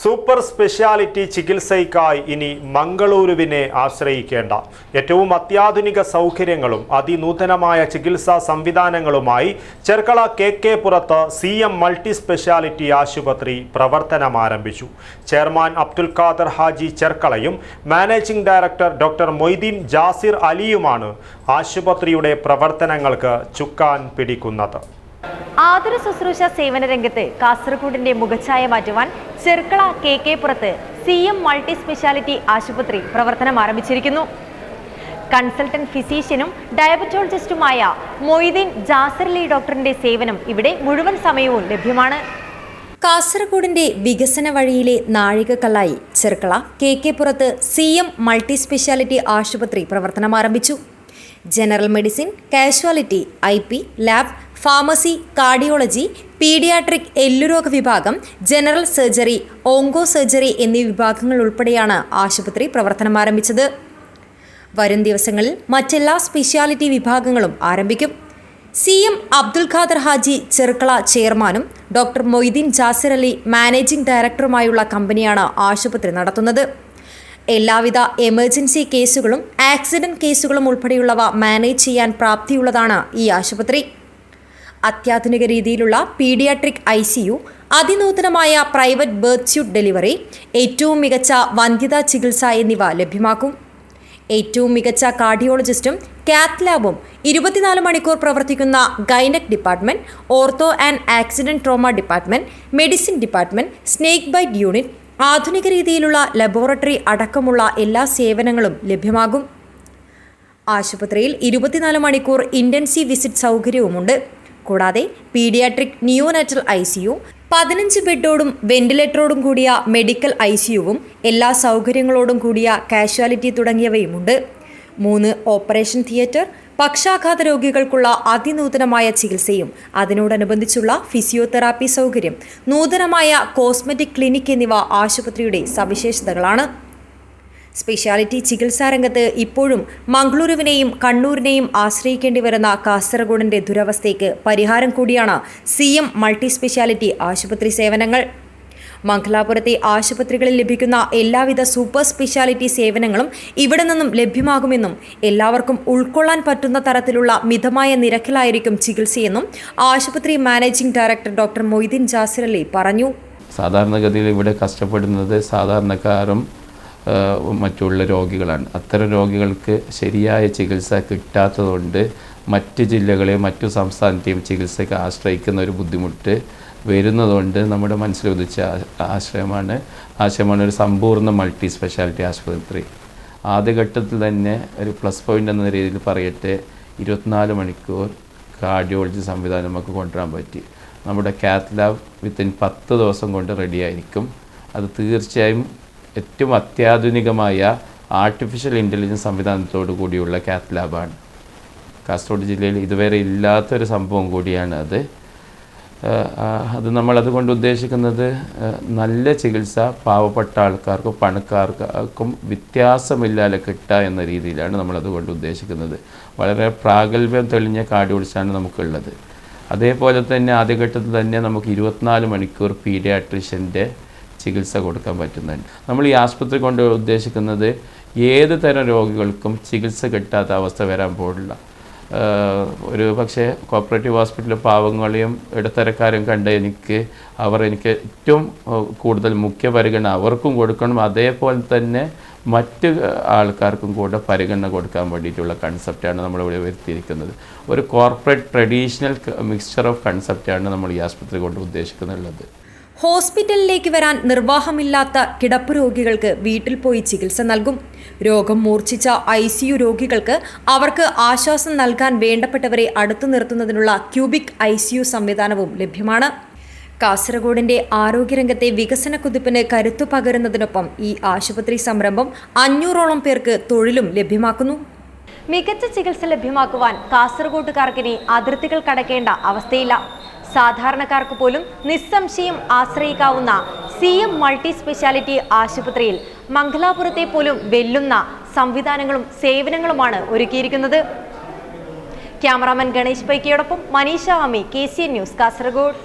Super speciality ചികിത്സയ്ക്കായി ഇനി മംഗളൂരുവിനെ ആശ്രയിക്കേണ്ട. ഏറ്റവും അത്യാധുനിക സൗകര്യങ്ങളും അതിനൂതനമായ ചികിത്സാ സംവിധാനങ്ങളുമായി Cherkala K K Purath C M multi speciality ആശുപത്രി പ്രവർത്തനം ആരംഭിച്ചു chairman Abdul Khader Haji ചെർക്കളയും managing director doctor Moideen Jasir അലിയുമാണ് ആശുപത്രിയുടെ പ്രവർത്തനങ്ങൾക്ക് ചുക്കാൻ പിടിക്കുന്നത്. ആതുര ശുശ്രൂഷ സേവന രംഗത്ത് കാസർഗോഡിന്റെ മുഖച്ഛായ മാറ്റുവാൻ Cherkala K K Purath C M multi speciality ആശുപത്രി പ്രവർത്തനം ആരംഭിച്ചിരിക്കുന്നു. കൺസൾട്ടന്റ് ഫിസീഷ്യനും ഡയബറ്റോളജിസ്റ്റുമായ മൊയ്തീൻ ജാസർലി ഡോക്ടറിന്റെ സേവനം ഇവിടെ മുഴുവൻ സമയവും ലഭ്യമാണ്. കാസർഗോഡിന്റെ വികസന വഴിയിലെ നാഴികക്കല്ലായി Cherkala K K Purath C M multi speciality ആശുപത്രി പ്രവർത്തനം ആരംഭിച്ചു. General medicine casualty I P lab pharmacy cardiology paediatric എല്ലുരോഗ വിഭാഗം ജനറൽ സർജറി ഓങ്കോ സർജറി എന്നീ വിഭാഗങ്ങൾ ഉൾപ്പെടെയാണ് ആശുപത്രി പ്രവർത്തനം ആരംഭിച്ചത്. വരും ദിവസങ്ങളിൽ മറ്റെല്ലാ സ്പെഷ്യാലിറ്റി വിഭാഗങ്ങളും ആരംഭിക്കും. സി എം അബ്ദുൽ ഖാദർ ഹാജി ചെറുക്കള ചെയർമാനും ഡോക്ടർ മൊയ്തീൻ ജാസിർ അലി മാനേജിംഗ് ഡയറക്ടറുമായുള്ള കമ്പനിയാണ് ആശുപത്രി നടത്തുന്നത്. എല്ലാവിധ എമർജൻസി കേസുകളും ആക്സിഡന്റ് കേസുകളും ഉൾപ്പെടെയുള്ളവ മാനേജ് ചെയ്യാൻ പ്രാപ്തിയുള്ളതാണ് ഈ ആശുപത്രി. അത്യാധുനിക രീതിയിലുള്ള പീഡിയാട്രിക് ഐ സി യു അതിനൂതനമായ പ്രൈവറ്റ് ബേർത്ത് സ്യൂട്ട് ഡെലിവറി ഏറ്റവും മികച്ച വന്ധ്യതാ ചികിത്സ എന്നിവ ലഭ്യമാക്കും. ഏറ്റവും മികച്ച കാർഡിയോളജിസ്റ്റും കാത്ത് ലാബും ഇരുപത്തിനാല് മണിക്കൂർ പ്രവർത്തിക്കുന്ന gynaec department ortho and accident trauma department medicine department snake bite unit ആധുനിക രീതിയിലുള്ള ലബോറട്ടറി അടക്കമുള്ള എല്ലാ സേവനങ്ങളും ലഭ്യമാകും. ആശുപത്രിയിൽ ഇരുപത്തിനാല് മണിക്കൂർ ഇന്റൻസീവ് വിസിറ്റ് സൗകര്യവുമുണ്ട്. കൂടാതെ പീഡിയാട്രിക് നിയോനാറ്റൽ ഐ സിയു പതിനഞ്ച് ബെഡോടും വെന്റിലേറ്ററോടും കൂടിയ മെഡിക്കൽ ഐ സിയുവും എല്ലാ സൗകര്യങ്ങളോടും കൂടിയ കാഷ്വാലിറ്റി തുടങ്ങിയവയുമുണ്ട്. മൂന്ന് ഓപ്പറേഷൻ തിയേറ്റർ പക്ഷാഘാത രോഗികൾക്കുള്ള അതിനൂതനമായ ചികിത്സയും അതിനോടനുബന്ധിച്ചുള്ള ഫിസിയോതെറാപ്പി സൗകര്യം നൂതനമായ കോസ്മെറ്റിക് ക്ലിനിക് എന്നിവ ആശുപത്രിയുടെ സവിശേഷതകളാണ്. സ്പെഷ്യാലിറ്റി ചികിത്സാ രംഗത്ത് ഇപ്പോഴും മംഗളൂരുവിനെയും കണ്ണൂരിനെയും ആശ്രയിക്കേണ്ടി വരുന്ന കാസർഗോഡിന്റെ ദുരവസ്ഥയ്ക്ക് പരിഹാരം കൂടിയാണ് സി എം മൾട്ടി സ്പെഷ്യാലിറ്റി ആശുപത്രി സേവനങ്ങൾ. മംഗലാപുരത്തെ ആശുപത്രികളിൽ ലഭിക്കുന്ന എല്ലാവിധ സൂപ്പർ സ്പെഷ്യാലിറ്റി സേവനങ്ങളും ഇവിടെ നിന്നും ലഭ്യമാകുമെന്നും എല്ലാവർക്കും ഉൾക്കൊള്ളാൻ പറ്റുന്ന തരത്തിലുള്ള മിതമായ നിരക്കിലായിരിക്കും ചികിത്സയെന്നും ആശുപത്രി managing director doctor Moideen Jasir Ali പറഞ്ഞു. സാധാരണഗതിയിൽ ഇവിടെ കഷ്ടപ്പെടുന്നത് സാധാരണക്കാരും മറ്റുള്ള രോഗികളാണ്. അത്തരം രോഗികൾക്ക് ശരിയായ ചികിത്സ കിട്ടാത്തതുകൊണ്ട് മറ്റ് ജില്ലകളെ മറ്റു സംസ്ഥാനത്തെയും ചികിത്സയ്ക്ക് ആശ്രയിക്കുന്ന ഒരു ബുദ്ധിമുട്ട് വരുന്നതുകൊണ്ട് നമ്മുടെ മനസ്സിൽ ഉദിച്ച ആശ്രയമാണ് ആശയമാണ് ഒരു സമ്പൂർണ മൾട്ടി സ്പെഷ്യാലിറ്റി ആശുപത്രി. ആദ്യഘട്ടത്തിൽ തന്നെ ഒരു പ്ലസ് പോയിന്റ് എന്ന രീതിയിൽ പറയട്ടെ ഇരുപത്തിനാല് മണിക്കൂർ കാർഡിയോളജി സംവിധാനം നമുക്ക് കൊണ്ടുവരാൻ പറ്റി. നമ്മുടെ കാത്ത് ലാബ് വിത്തിൻ പത്ത് ദിവസം കൊണ്ട് റെഡിയായിരിക്കും അത് തീർച്ചയായും ഏറ്റവും അത്യാധുനികമായ ആർട്ടിഫിഷ്യൽ ഇന്റലിജൻസ് സംവിധാനത്തോടു കൂടിയുള്ള കാത്ത് ലാബാണ് കാസർഗോഡ് ജില്ലയിൽ ഇതുവരെ ഇല്ലാത്തൊരു സംഭവം കൂടിയാണ് അത്. അത് നമ്മൾ അതുകൊണ്ട് ഉദ്ദേശിക്കുന്നത് നല്ല ചികിത്സ പാവപ്പെട്ട ആൾക്കാർക്കും പണക്കാർക്കും വ്യത്യാസമില്ലാതെ കിട്ടുക എന്ന രീതിയിലാണ് നമ്മൾ അതുകൊണ്ട് ഉദ്ദേശിക്കുന്നത്. വളരെ പ്രാഗൽഭ്യം തെളിഞ്ഞ കാർഡിയോളജിസ്റ്റാണ് നമുക്കുള്ളത്. അതേപോലെ തന്നെ ആദ്യഘട്ടത്തിൽ തന്നെ നമുക്ക് ഇരുപത്തിനാല് മണിക്കൂർ പീഡിയാട്രിഷ്യന്റെ ചികിത്സ കൊടുക്കാൻ പറ്റുന്നുണ്ട് നമ്മൾ ഈ ആസ്പത്രി കൊണ്ട് ഉദ്ദേശിക്കുന്നത് ഏത് തരം രോഗികൾക്കും ചികിത്സ കിട്ടാത്ത അവസ്ഥ വരാൻ പാടില്ല ഒരു പക്ഷേ കോപ്പറേറ്റീവ് ഹോസ്പിറ്റലിൽ പാവങ്ങളെയും ഇടത്തരക്കാരെയും കണ്ട് എനിക്ക് അവർ എനിക്ക് ഏറ്റവും കൂടുതൽ മുഖ്യ പരിഗണന അവർക്കും കൊടുക്കണം. അതേപോലെ തന്നെ മറ്റ് ആൾക്കാർക്കും കൂടെ പരിഗണന കൊടുക്കാൻ വേണ്ടിയിട്ടുള്ള കൺസെപ്റ്റാണ് നമ്മളിവിടെ വരുത്തിയിരിക്കുന്നത്. ഒരു കോർപ്പറേറ്റ് ട്രഡീഷണൽ മിക്സ്ചർ ഓഫ് കൺസെപ്റ്റാണ് നമ്മൾ ഈ ആസ്പത്രി കൊണ്ട് ഉദ്ദേശിക്കുന്നുള്ളത്. ഹോസ്പിറ്റലിലേക്ക് വരാൻ നിർവാഹമില്ലാത്ത കിടപ്പ് രോഗികൾക്ക് വീട്ടിൽ പോയി ചികിത്സ നൽകും. രോഗം മൂർച്ഛിച്ച ഐ സിയു രോഗികൾക്ക് അവർക്ക് ആശ്വാസം നൽകാൻ വേണ്ടപ്പെട്ടവരെ അടുത്തു നിർത്തുന്നതിനുള്ള ക്യൂബിക് ഐ സിയു സംവിധാനവും ലഭ്യമാണ്. കാസർഗോഡിന്റെ ആരോഗ്യരംഗത്തെ വികസന കുതിപ്പിന് കരുത്തു പകരുന്നതിനൊപ്പം ഈ ആശുപത്രി സംരംഭം അഞ്ഞൂറോളം പേർക്ക് തൊഴിലും ലഭ്യമാക്കുന്നു. മികച്ച ചികിത്സ ലഭ്യമാക്കുവാൻ കാസർഗോട്ടുകാർക്കിനി അതിർത്തികൾ കടക്കേണ്ട അവസ്ഥയില്ല. സാധാരണക്കാർക്ക് പോലും നിസ്സംശയം ആശ്രയിക്കാവുന്ന സി എം മൾട്ടി സ്പെഷ്യാലിറ്റി ആശുപത്രിയിൽ മംഗലാപുരത്തെ പോലും വെല്ലുന്ന സംവിധാനങ്ങളും സേവനങ്ങളുമാണ് ഒരുക്കിയിരിക്കുന്നത്. Cameraman Ganesh പൈക്കിയോടൊപ്പം Manisha Ami K C News Kasaragod.